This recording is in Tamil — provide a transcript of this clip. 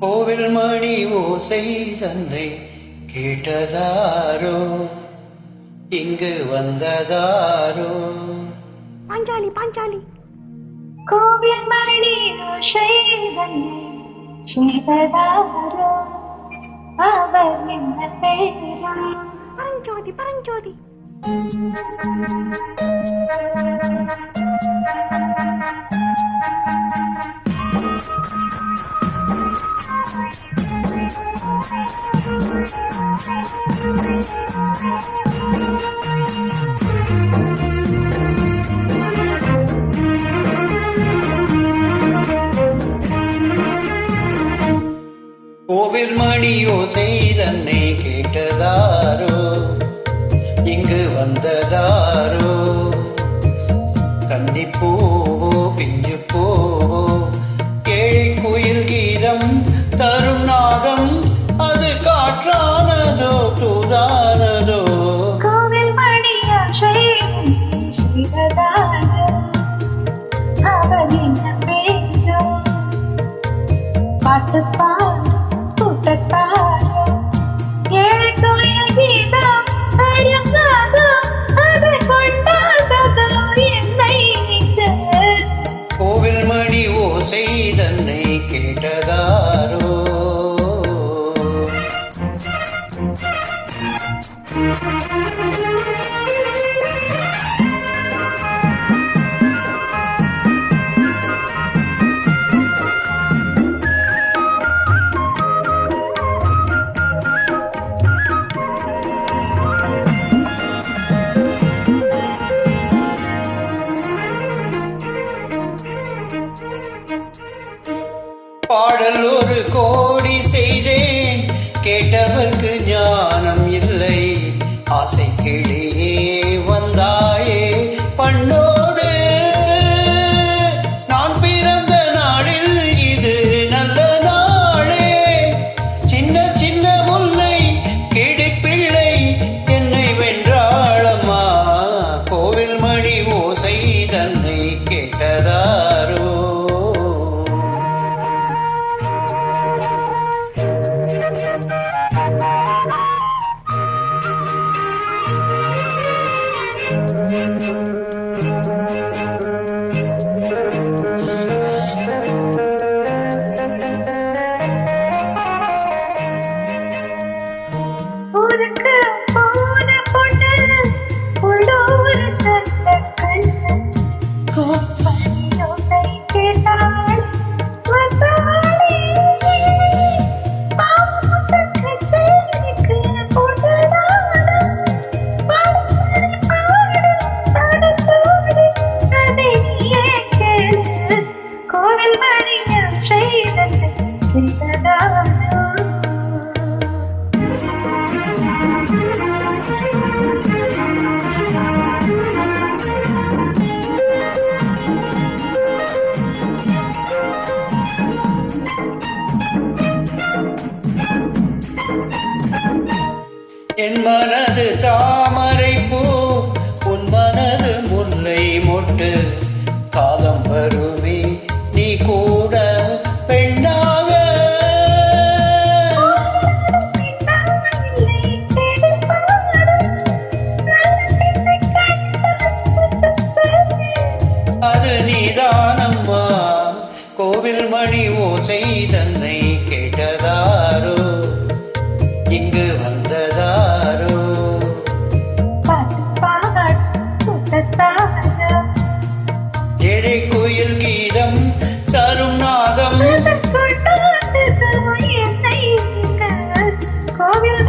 கோவில் மணி ஓசை தன்னை கேட்டதாரோ? இங்கு வந்ததாரோ? பாஞ்சாலி பாஞ்சாலி. கோவில் மணி ஓஷைதன்னை செய்ததாரோ அவர் என்ன பேரும் பரஞ்சோதி பரஞ்சோதி. கோவில் மணியோ செய்தன்னை கேட்டதாரோ? இங்கு வந்ததாரோ? கன்னிப்பூவோ பிஞ்சு பூவோ? ஏழை குயில் கீதம் தரும் நாதம் செய்ததாரோ அவர் என்ன பேரும் பாட்டு பாடு கூட்டத்தாரோ ஏழை கோயில் கீதம் அருங்காதோ அதை கொண்டாததோ என்னை நீங்கள் கோவில் மணி ஓசை தன்னை கேட்டதாரோ? பாடல் ஒரு கோடி செய்தேன். கேட்டவர்க்கு ஞானம் இல்லை. ஆசை கிளியே வந்தாயே பண்ணோடு. நான் பிறந்த நாளில் இது நல்ல நாளே. சின்ன சின்ன முல்லை கிடிப்பிள்ளை என்னை வென்றாளம்மா. கோவில் மணி ஓசை தன்னை கேட்டதா? என் மனது தாமரை பூ உன் மனது முல்லை மொட்டு. காலம் வருமே நீ கூட பெண்ணாக. அது நீதானம்மா. கோவில் மணி ஓசை தன்னை ஏழை குயில் கீதம் தரும் நாதம். கோவில்